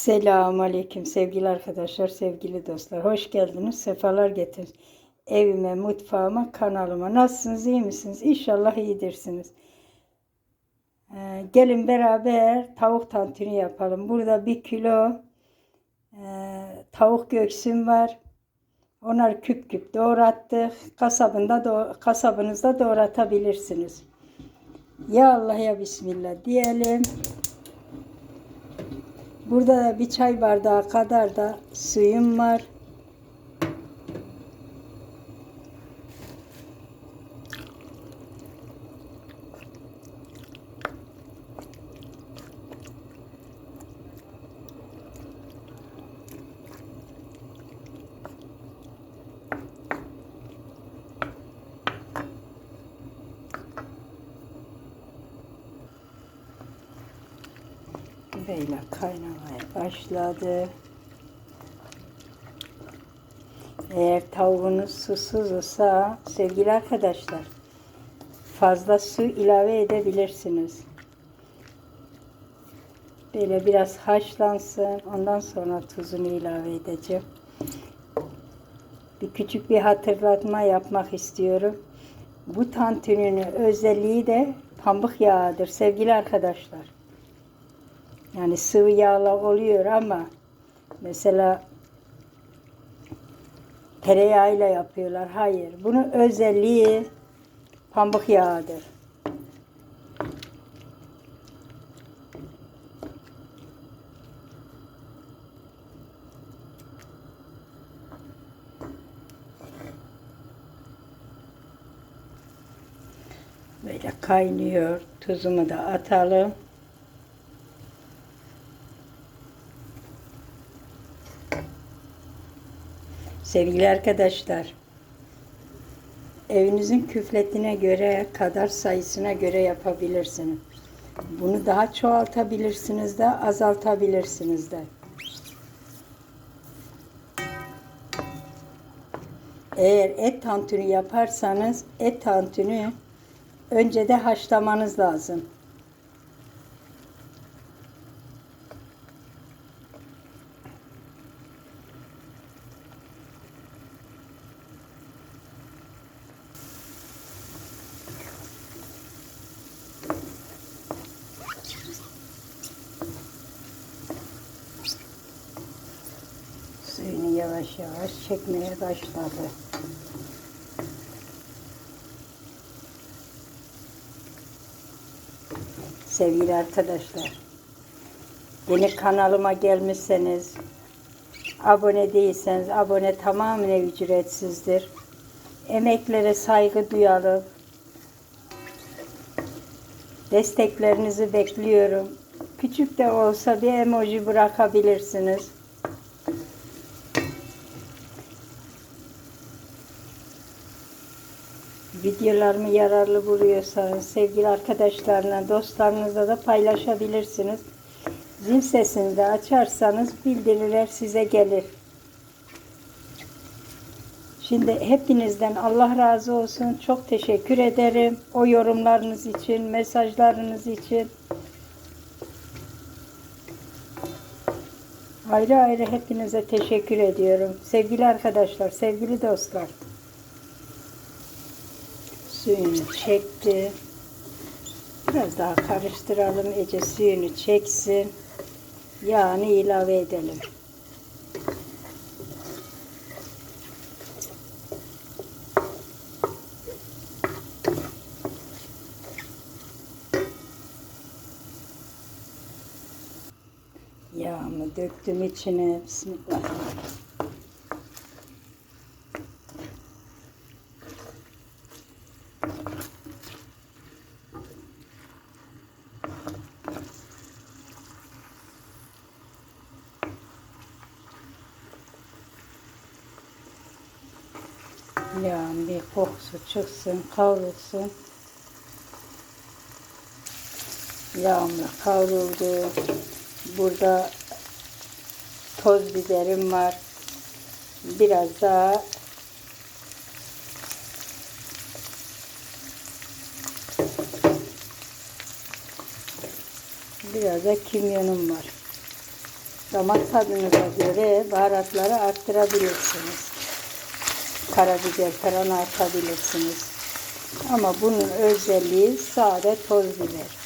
Selamun Aleyküm sevgili arkadaşlar, sevgili dostlar. Hoş geldiniz, sefalar getirdiniz. Evime, mutfağıma, kanalıma. Nasılsınız, iyi misiniz? İnşallah iyidirsiniz. Ee, gelin beraber tavuk tantuni yapalım. Burada bir kilo e, tavuk göğsüm var. Onları küp küp doğrattık. Kasabında doğ- kasabınızda doğratabilirsiniz. Ya Allah ya Bismillah diyelim. Burada da bir çay bardağı kadar da suyum var. Böyle kaynamaya başladı. Eğer tavuğunuz susuz ise sevgili arkadaşlar fazla su ilave edebilirsiniz. Böyle biraz haşlansın. Ondan sonra tuzunu ilave edeceğim. Bir küçük bir hatırlatma yapmak istiyorum. Bu tantuninin özelliği de pamuk yağıdır sevgili arkadaşlar. Yani sıvı yağla oluyor ama mesela tereyağıyla yapıyorlar. Hayır. Bunun özelliği pamuk yağıdır. Böyle kaynıyor. Tuzumu da atalım. Sevgili arkadaşlar, evinizin küfletine göre, kadar sayısına göre yapabilirsiniz. Bunu daha çoğaltabilirsiniz de, azaltabilirsiniz de. Eğer et tantuni yaparsanız, et tantuni önce de haşlamanız lazım. Suyunu yavaş yavaş çekmeye başladı. Sevgili arkadaşlar, yeni kanalıma gelmişseniz, abone değilseniz abone tamamen ücretsizdir. Emeklere saygı duyalım. Desteklerinizi bekliyorum. Küçük de olsa bir emoji bırakabilirsiniz. Videolarımı yararlı buluyorsanız sevgili arkadaşlarına, dostlarınızla da paylaşabilirsiniz. Zil sesini de açarsanız bildiriler size gelir. Şimdi hepinizden Allah razı olsun. Çok teşekkür ederim. O yorumlarınız için, mesajlarınız için. Ayrı ayrı hepinize teşekkür ediyorum. Sevgili arkadaşlar, sevgili dostlar. Suyunu çekti. Biraz daha karıştıralım. Ece suyunu çeksin. Yağını ilave edelim. Yağımı döktüm içine. Bismillahirrahmanirrahim. Yağın bir kokusu çıksın, kavrulsun. Yağımla kavruldu. Burada toz biberim var. Biraz daha biraz da kimyonum var. Damak tadınıza göre baharatları arttırabilirsiniz. Karabiber falan atabilirsiniz. Ama bunun özelliği sade toz biber.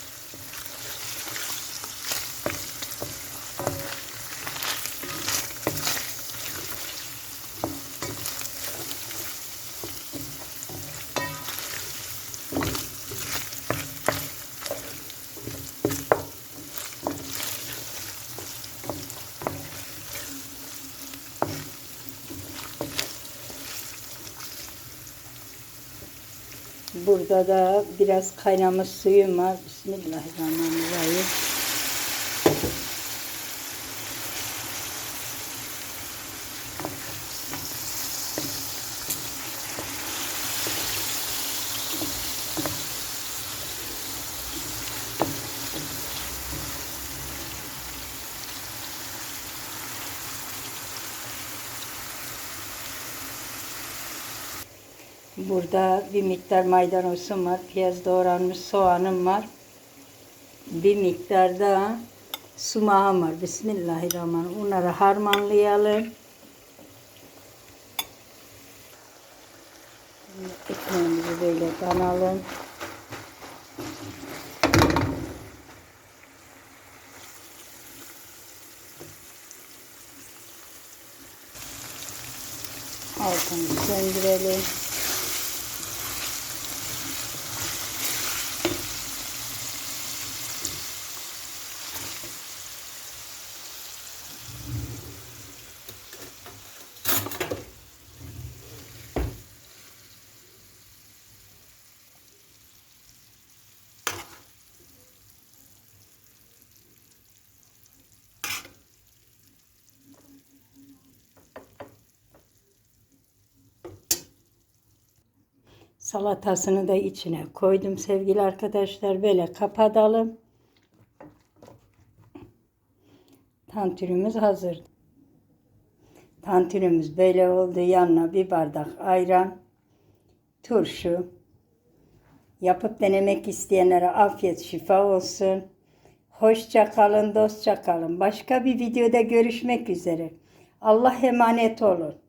Burada da biraz kaynamış suyum var. Bismillahirrahmanirrahim. Burada bir miktar maydanozum var. Piyaz doğranmış soğanım var. Bir miktar da sumağım var. Bismillahirrahmanirrahim. Bunları harmanlayalım. Ekmeğimizi böyle banalım. Altını söndürelim. Salatasını da içine koydum sevgili arkadaşlar. Böyle kapatalım. Tantürümüz hazır. Tantürümüz böyle oldu. Yanına bir bardak ayran, turşu. Yapıp denemek isteyenlere afiyet şifa olsun. Hoşça kalın, dostça kalın. Başka bir videoda görüşmek üzere. Allah emanet olun.